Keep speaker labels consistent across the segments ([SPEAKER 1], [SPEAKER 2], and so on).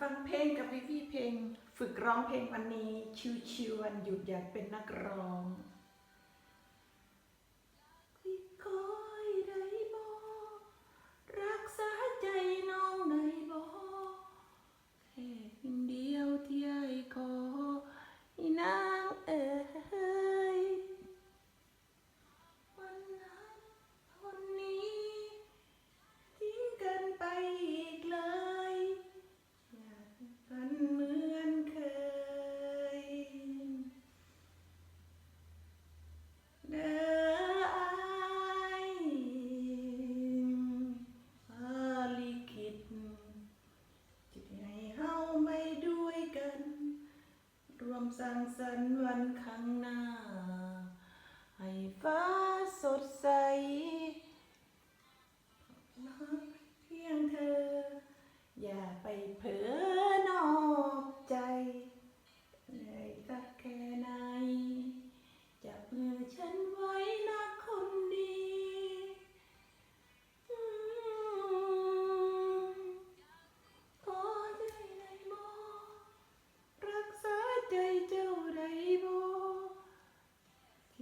[SPEAKER 1] ฟังเพลงกับพี่พี่เพลง ฝึกร้องเพลงวันนี้ ชิวๆวันหยุดอยากเป็นนักร้อง รวมสร้างสรรค์วันข้างหน้า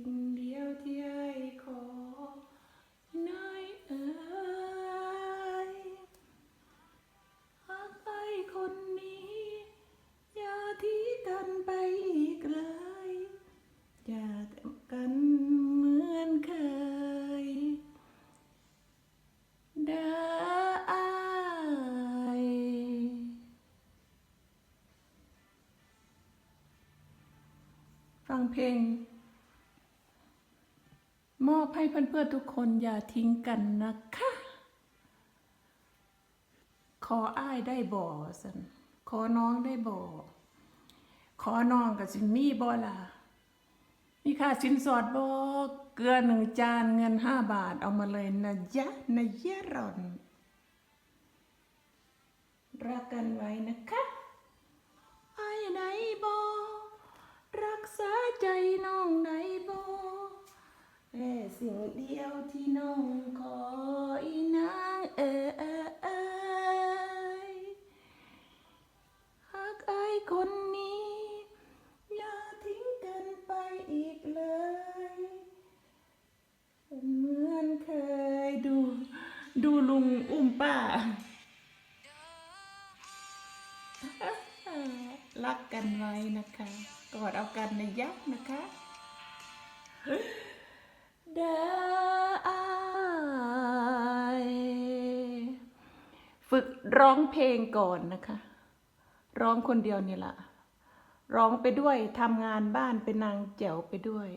[SPEAKER 1] สิ่งเดียวที่ไอ้ขอนายเอ๋ยหากไอ้คนนี้ อย่าทิ้งกันไปอีกเลยอย่าทำกันเหมือนเคยเด้ออายฟังเพลง มอบให้เพื่อนๆทุกคนอย่าทิ้งกันนะคะ ขออ้ายได้บ่สันขอน้องได้บ่ขอน้องกับสิมีบ่ล่ะมีค่าสินสอดบ่เกลือหนึ่งจานเงินห้าบาทเอามาเลยนะยะนะยะรอน รักกันไว้นะคะไอ้ไหนบ่รักษาใจน้องไหนบ่ แค่สิ่งเดียว ที่น้องขออีนางเอ๋ยหากไอคนนี้ อย่าทิ้งกันไปอีกเลย เหมือนเคยดู ดูลุงอุ้มป้า รักกันไว้นะคะ กอดเอากันนะยักนะคะเฝึกร้องเพลงก่อนนะคะ ร้องคนเดียวนี่แหละร้องไปด้วยทำงานบ้านเป็นนางแจ๋วไปด้วย